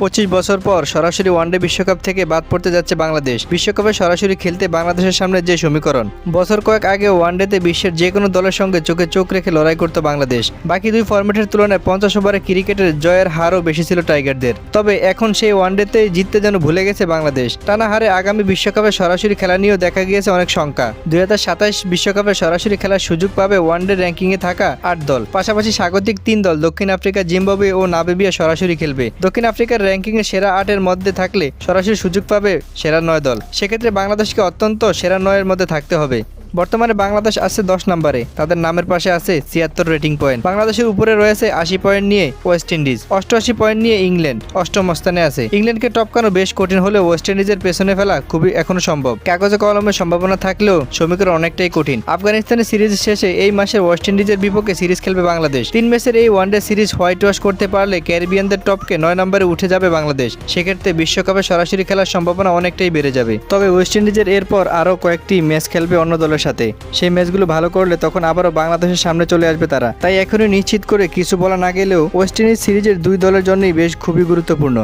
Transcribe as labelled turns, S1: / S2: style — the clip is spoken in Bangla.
S1: পঁচিশ বছর পর সরাসরি ওয়ানডে বিশ্বকাপ থেকে বাদ পড়তে যাচ্ছে বাংলাদেশ। বিশ্বকাপে সরাসরি খেলতে বাংলাদেশের সামনে যে সমীকরণ। বছর কয়েক আগে ওয়ানডেতে বিশ্বের যে কোনো দলের সঙ্গে চোখে চোখ রেখে লড়াই করত বাংলাদেশ। বাকি দুই ফরম্যাটের তুলনায় পঞ্চাশ ওভারে ক্রিকেটের জয়ের হারও বেশি ছিল টাইগারদের। তবে এখন সেই ওয়ানডেতে জিততে যেন ভুলে গেছে বাংলাদেশ। টানা হারে আগামী বিশ্বকাপে সরাসরি খেলা নিয়েও দেখা গিয়েছে অনেক শঙ্কা। দুই বিশ্বকাপে সরাসরি খেলার সুযোগ পাবে ওয়ানডে র্যাঙ্কিংয়ে থাকা আট দল। পাশাপাশি স্বাগতিক তিন দল দক্ষিণ আফ্রিকা, জিম্বাবুয়ে ও নাবেবিয়া সরাসরি খেলবে। দক্ষিণ আফ্রিকার র্যাঙ্কিংয়ে সেরা আটের মধ্যে থাকলে সরাসরি সুযোগ পাবে সেরা নয় দল। সেক্ষেত্রে বাংলাদেশকে অত্যন্ত সেরা নয়ের মধ্যে থাকতে হবে। বর্তমানে বাংলাদেশ আছে দশ নম্বরে। তাদের নামের পাশে আছে ছিয়াত্তর রেটিং পয়েন্ট। বাংলাদেশের উপরে রয়েছে আশি পয়েন্ট নিয়ে ওয়েস্ট ইন্ডিজ, অষ্টআশি পয়েন্ট নিয়ে ইংল্যান্ড, অষ্টম স্থানে আছে। ইংল্যান্ডকে টপকানো বেশ কঠিন হলেও ওয়েস্ট ইন্ডিজের পেছনে ফেলা খুবই এখনও সম্ভব। কাগজে কলমের সম্ভাবনা থাকলেও সমীকরণ অনেকটাই কঠিন। আফগানিস্তানের সিরিজ শেষে এই মাসের ওয়েস্ট ইন্ডিজের বিপক্ষে সিরিজ খেলবে বাংলাদেশ। তিন ম্যাচের এই ওয়ানডে সিরিজ হোয়াইট ওয়াশ করতে পারলে ক্যারিবিয়ানদের টপকে নয় নম্বরে উঠে যাবে বাংলাদেশ। সেক্ষেত্রে বিশ্বকাপে সরাসরি খেলার সম্ভাবনা অনেকটাই বেড়ে যাবে। তবে ওয়েস্ট ইন্ডিজের এরপর আরও কয়েকটি ম্যাচ খেলবে অন্য দলের সাথে। সেই ম্যাচগুলো ভালো করলে তখন আবারও বাংলাদেশের সামনে চলে আসবে তারা। তাই এখনই নিশ্চিত করে কিছু বলা না গেলেও ওয়েস্ট ইন্ডিজ সিরিজের দুই দলের জন্যই বেশ খুবই গুরুত্বপূর্ণ।